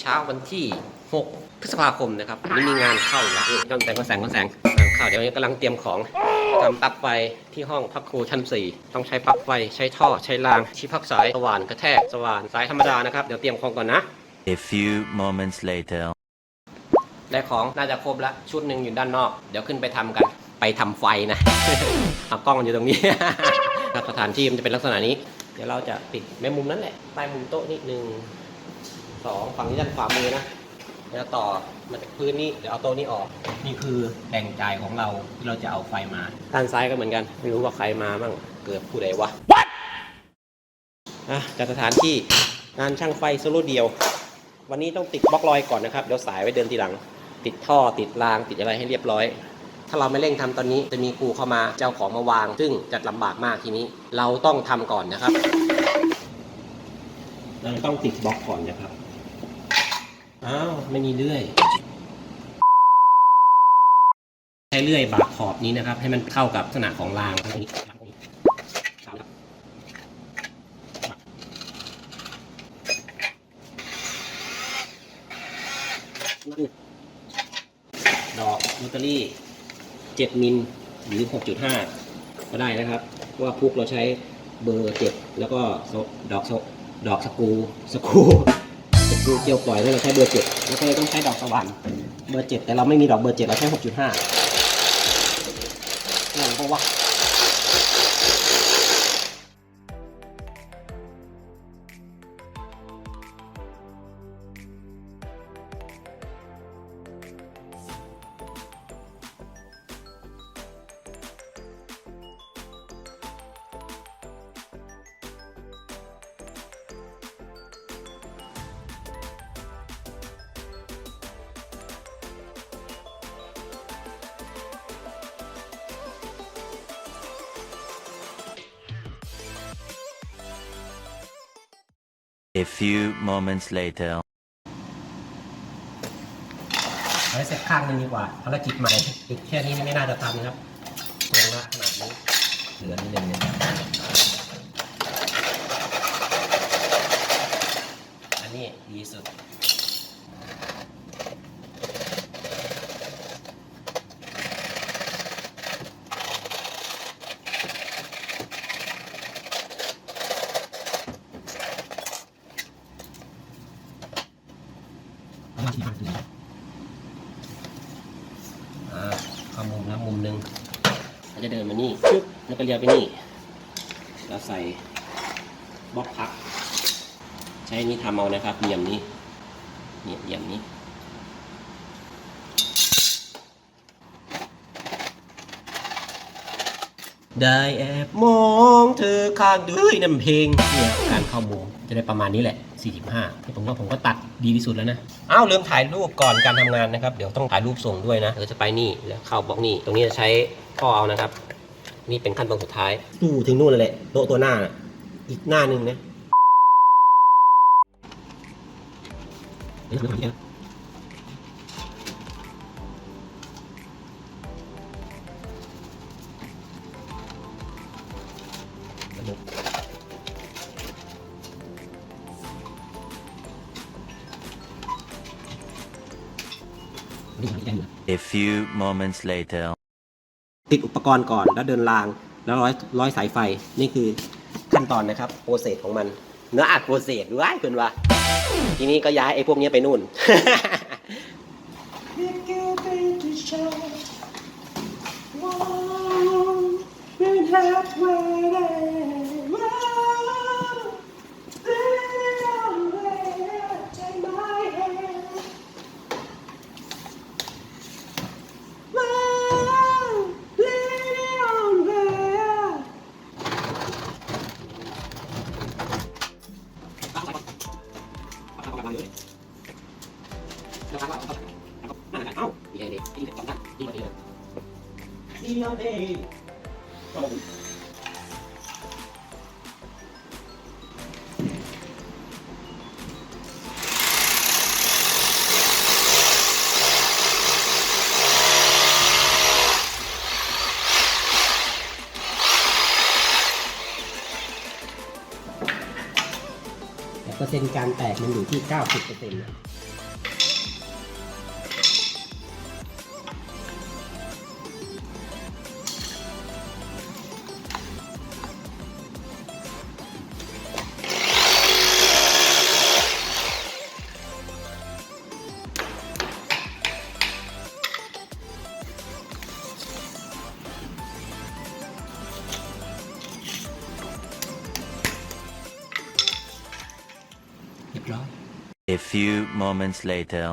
เช้าวันที่ 6 พฤษภาคมนะครับวันนี้มีงานเข้าแล้วนี่กำลังแต่งก็แสงก็แสงงานเข้าเดี๋ยวนี้กำลังเตรียมของทำปลั๊กไฟที่ห้องพักครูชั้น 4 ต้องใช้ปลั๊กไฟใช้ท่อใช้รางชี้พักสายสว่านกระแทกสว่านสายธรรมดานะครับเดี๋ยวเตรียมของก่อนนะ A few moments later. ได้ของน่าจะครบแล้วชุดหนึ่งอยู่ด้านนอก เดี๋ยวขึ้นไปทำกันไปทำไฟนะเอากล้องมันอยู่ตรงนี้ครับสถานที่มันจะเป็นลักษณะนี้ เดี๋ยวเราจะติดแม่มุมนั้นแหละใต้มุมโต๊ะนี่หนึ่ง สองฝั่งนี้ด้านขวามือนะแล้วต่อมาจากพื้นนี้เดี๋ยวเอาโต๊ะนี้ออก นี่คือแบ่งจ่ายของเราที่เราจะเอาไฟมาด้านซ้ายก็เหมือนกัน ไม่รู้ว่าใครมาบ้างเกิดผู้ใดวะ What อะจากสถานที่งานช่างไฟโซโล่เดียว วันนี้ต้องติดบล็อกลอยก่อนนะครับเดี๋ยวสายไว้เดินทีหลัง ติดท่อติดรางติดอะไรให้เรียบร้อย ถ้าเราไม่เร่งทำตอนนี้จะมีครูเข้ามาเจ้าของมาวาง ซึ่งจะลำบากมากทีนี้ เราต้องทำก่อนนะครับเราต้องติดบล็อกก่อนนะครับ อ้าวไม่มีเลื่อยใช้เลื่อยบากขอบนี้นะครับ ให้มันเข้ากับลักษณะของรางนี้ตรงนี้ครับดอกลอตเตอรี่ 7 มิลหรือ 6.5 ก็ได้นะครับ ว่าพุกเราใช้เบอร์ 7 แล้วก็ดอกดอกสกูสก รูสกรูเกี่ยวปล่อยแล้วเราใช้เบอร์7แล้วก็เลยต้องใช้ดอกสว่านเบอร์7แต่เราไม่มีดอกเบอร์7เราใช้6.5นั่นเพราะว่า A few moments later ไว้เสร็จข้างนึงดีกว่าภารกิจใหม่ติดแค่นี้ไม่น่าจะทำนครับตรงละขนาดนี้ เหลือนิดนึงนะครับอันนี้ดีสุด อ่าเข้ามุมนะมุมหนึ่งเราจะเดินมานี่ชึบแล้วก็เลี้ยวไปนี่แล้วใส่บล็อกพัก ใช้นี้ทำเอานะครับเหลี่ยมนี้เนี่ยเหลี่ยมนี้ได้แอบมองเธอข้างด้วยน้ำเพลงเนี่ยการเข้ามุมจะได้ประมาณนี้แหละ 45ที่ผมว่าผมก็ตัดดีที่สุดแล้วนะอ้าวลืมถ่ายรูปก่อนการทำงานนะครับ เดี๋ยวต้องถ่ายรูปส่งด้วยนะเดี๋ยวจะไปนี่แล้วเข้าบล็อกนี่ตรงนี้จะใช้ท่อเอานะครับ นี่เป็นขั้นตอนสุดท้ายดูถึงนู่นเลยแหละโต๊ะตัวหน้านะอีกหน้าหนึ่งนะ A few moments later. ติดอุปกรณ์ก่อนแล้วเดินราง แล้วร้อยร้อยสายไฟนี่คือขั้นตอนนะครับโปรเซสของมัน เนื้ออัดโปรเซสด้วยเพื่อนว่า ทีนี้ก็ย้ายไอ้พวกนี้ไปนู่น แต่เปอร์เซ็นต์การแตกมันอยู่ที่ 90%นะ A few moments later.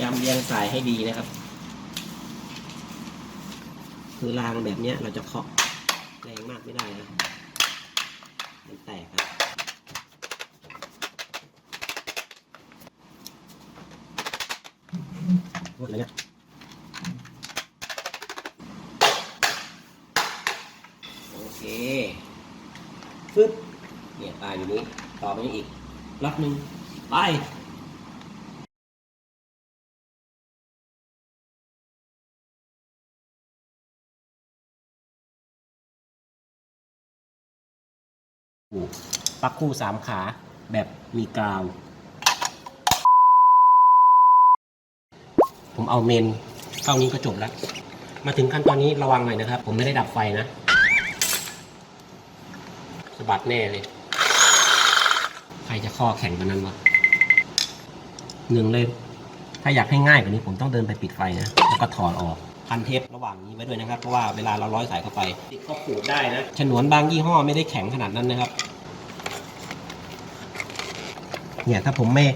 ยามเรียงสายให้ดีนะครับ คือรางแบบเนี้ยเราจะเคาะแรงมากไม่ได้นะ มันแตกครับหมดแล้วเนี่ยโอเคฟึบเนี่ยตายอยู่นี้ ต่อไปนี้อีกล็อกหนึ่งไปปักคู่สามขาแบบมีกาว ผมเอาเมนเข้านี้ก็จบแล้ว มาถึงขั้นตอนนี้ระวังหน่อยนะครับ ผมไม่ได้ดับไฟนะสะบัดแน่เลย จะข้อแข็งกว่านั้นวะหนึ่งเลย ถ้าอยากให้ง่ายกว่านี้ผมต้องเดินไปปิดไฟนะ แล้วก็ถอดออก พันเทประหว่างนี้ไว้ด้วยนะครับ เพราะว่าเวลาเราร้อยสายเข้าไป ติดเข้าขูดได้นะ ฉนวนบางยี่ห้อไม่ได้แข็งขนาดนั้นนะครับ เนี่ยถ้าผมไม่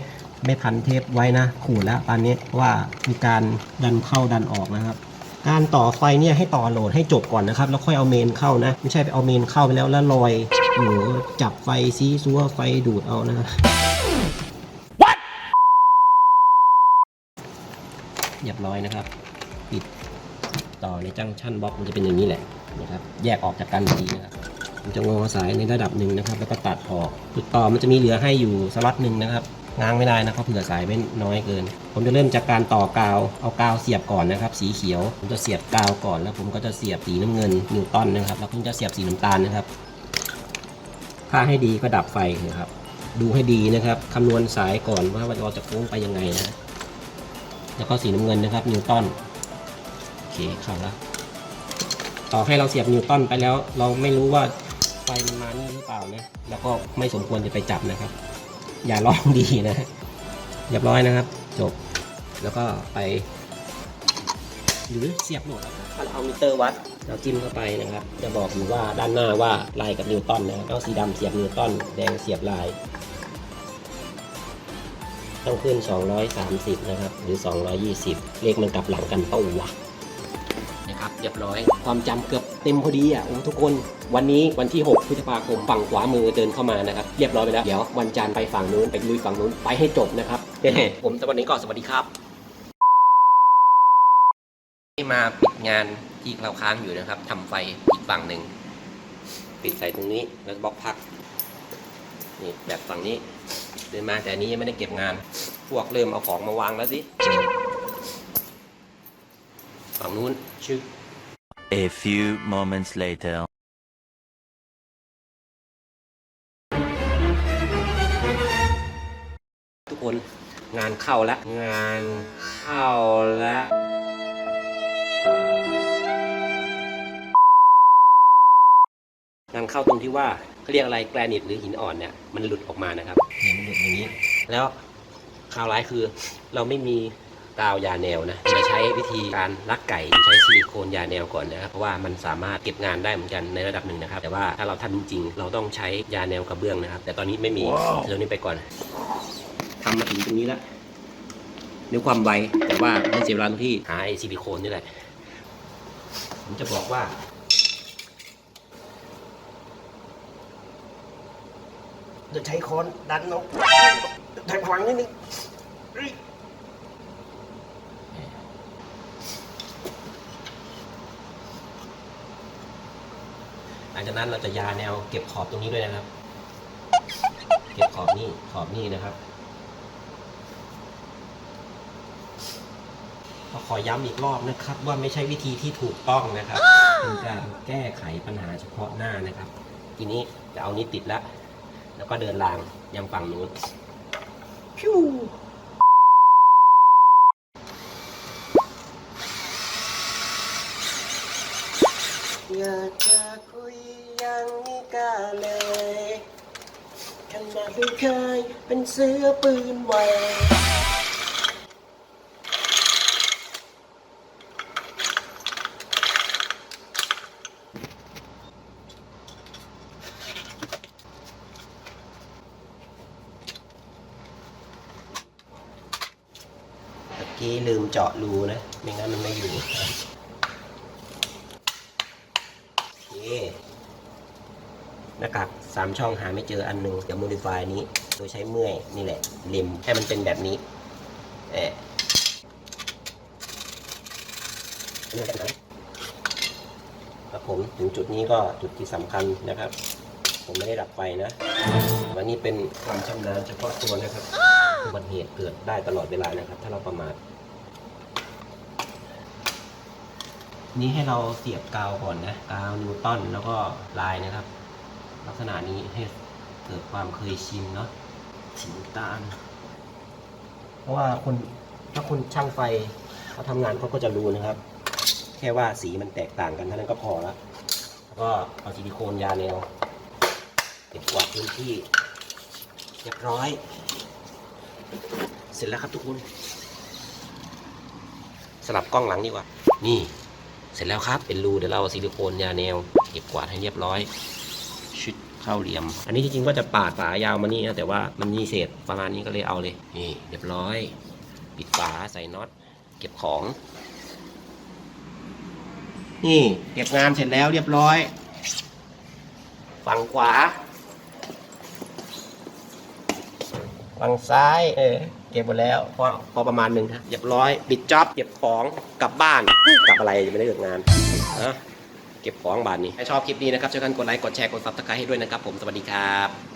ไม่พันเทปไว้นะ ขูดแล้วตอนนี้เพราะว่ามีการดันเข้าดันออกนะครับ การต่อไฟเนี่ยให้ต่อโหลดให้จบก่อนนะครับ แล้วค่อยเอาเมนเข้านะ ไม่ใช่ไปเอาเมนเข้าไปแล้วแล้วลอยหรือจับไฟซีซัวไฟดูดเอานะครับเรียบร้อยนะครับ ปิดต่อในจังชันบล็อกมันจะเป็นอย่างนี้แหละนะครับแยกออกจากกันอีกทีนะครับผมจะงอสายในระดับหนึ่งนะครับ แล้วก็ตัดออกจุดต่อมันจะมีเหลือให้อยู่สล็อตหนึ่งนะครับ ง้างไม่ได้นะเพราะเผื่อสายไม่น้อยเกิน ผมจะเริ่มจากการต่อกาวเอากาวเสียบก่อนนะครับ สีเขียว ผมจะเสียบกาวก่อน แล้วผมก็จะเสียบสีน้ำเงินนิวตันนะครับแล้วผมจะเสียบสีน้ำตาลนะครับถ้าให้ดีก็ดับไฟนะครับ ดูให้ดีนะครับคำนวณสายก่อนว่าเราจะโค้งไปยังไงนะแล้วก็สีน้ำเงินนะครับนิวตันโอเคเข้าแล้วต่อให้เราเสียบนิวตันไปแล้ว เราไม่รู้ว่าไฟมันมานี่หรือเปล่านะแล้วก็ไม่สมควรจะไปจับนะครับ อย่าลองดีนะเรียบร้อยนะครับ จบแล้วก็ไป หรือเสียบโหลดแล้วถ้าเราเอามิเตอร์วัดเราจิ้มเข้าไปนะครับ จะบอกอยู่ว่าด้านหน้าว่าลายกับนิวตันนะครับเอาสีดำเสียบนิวตันแดงเสียบลาย ต้องขึ้น 230 นะครับ หรือ 220 เลขมันกลับหลังกันเป้าวะนะครับ เรียบร้อย ความจำเกือบเต็มพอดีอะโอ้ทุกคน วันนี้วันที่ 6 พฤษภาคมฝั่งขวามือเดินเข้ามานะครับ เรียบร้อยไปแล้ว เดี๋ยววันจันทร์ไปฝั่งนู้นไปลุยฝั่งนู้นไปให้จบนะครับผมสวัสดีก่อนสวัสดีครับที่มาปิดงานที่เราค้างอยู่นะครับทำไฟอีกฝั่งหนึ่ง ปิดใส่ตรงนี้แล้วบล็อกพักนี่แบบฝั่งนี้เดินมาแต่อันนี้ยังไม่ได้เก็บงาน พวกเริ่มเอาของมาวางแล้วสิ ฝั่งนู้นชื่อ A few moments later. ทุกคนงานเข้าแล้ว งานเข้าแล้ว งานเข้าตรงที่ว่าเขาเรียกอะไรแกรนิตหรือหินอ่อนเนี่ย มันหลุดออกมานะครับเนี่ยมันหลุดอย่างนี้ แล้วข่าวร้ายคือเราไม่มี กาวยาแนวนะจะใช้วิธีการลักไก่ใช้ซิลิโคนยาแนวก่อนนะครับเพราะว่ามันสามารถเก็บงานได้เหมือนกันในระดับหนึ่งนะครับ แต่ว่าถ้าเราทำจริงๆเราต้องใช้ยาแนวกระเบื้องนะครับ แต่ตอนนี้ไม่มีเดี๋ยวนี้ไปก่อนทำมาถึงตรงนี้แล้วด้วยความไวแต่ว่ามันเสียเวลาตรงที่หาไอซิลิโคนนี่แหละผมจะบอกว่าเดี๋ยวใช้ค้อนดันเนาะแทงพลังนิดนึงเฮ้ย หลังจากนั้นเราจะยาแนวเก็บขอบตรงนี้ด้วยนะครับ เก็บขอบนี่ขอบนี่นะครับก็ขอย้ำอีกรอบนะครับ ว่าไม่ใช่วิธีที่ถูกต้องนะครับเป็นการแก้ไขปัญหาเฉพาะหน้านะครับ ทีนี้จะเอานี้ติดแล้วแล้วก็เดินรางยังฝั่งนู้นพิวอยากจะ กล้าเลยขนาดเคยเป็นเสื้อปืนไวเมื่อกี้ลืมเจาะรูนะ ไม่งั้นมันไม่อยู่ สามช่องหาไม่เจออันหนึ่งเดี๋ยว modify นี้โดยใช้เมื่อยนี่แหละเล็มให้มันเป็นแบบนี้เอะเลื่อนกันนะครับผมถึงจุดนี้ก็จุดที่สำคัญนะครับ ผมไม่ได้ดับไฟนะวันนี้เป็นความชำนาญเฉพาะตัวนะครับอุบัติเหตุเกิดได้ตลอดเวลานะครับ ถ้าเราประมาทนี่ให้เราเสียบกาวก่อนนะกาวนิวตันแล้วก็ลายนะครับ ลักษณะนี้ให้เกิดความเคยชินเนาะชินตาล เพราะว่าคนถ้าคนช่างไฟเขาทำงานเขาก็จะรู้นะครับ แค่ว่าสีมันแตกต่างกันเท่านั้นก็พอแล้วแล้วก็เอาซิลิโคนยาแนวเก็บกวาดพื้นที่เรียบร้อย เสร็จแล้วครับทุกคนสลับกล้องหลังดีกว่า นี่ เสร็จแล้วครับ เป็นรู เดี๋ยวเราเอาซิลิโคนยาแนว เก็บกวาดให้เรียบร้อย เข้าเหลี่ยม อันนี้จริงๆว่าจะปาดฝายาวมานี่นะแต่ว่ามันมีเศษประมาณนี้ก็เลยเอาเลย นี่เรียบร้อย ปิดฝาใส่น็อต เก็บของ นี่เก็บงานเสร็จแล้วเรียบร้อย ฝั่งขวา ฝั่งซ้าย เออเก็บหมดแล้วพอพอประมาณหนึ่งนะเรียบร้อย ปิดจ็อบเก็บของกลับบ้านกลับอะไรยังไม่ได้เลิกงานนะ เก็บของบานนี้ถ้าชอบคลิปนี้นะครับช่วยกันกดไลค์กดแชร์กดซับสไครต์ให้ด้วยนะครับผมสวัสดีครับ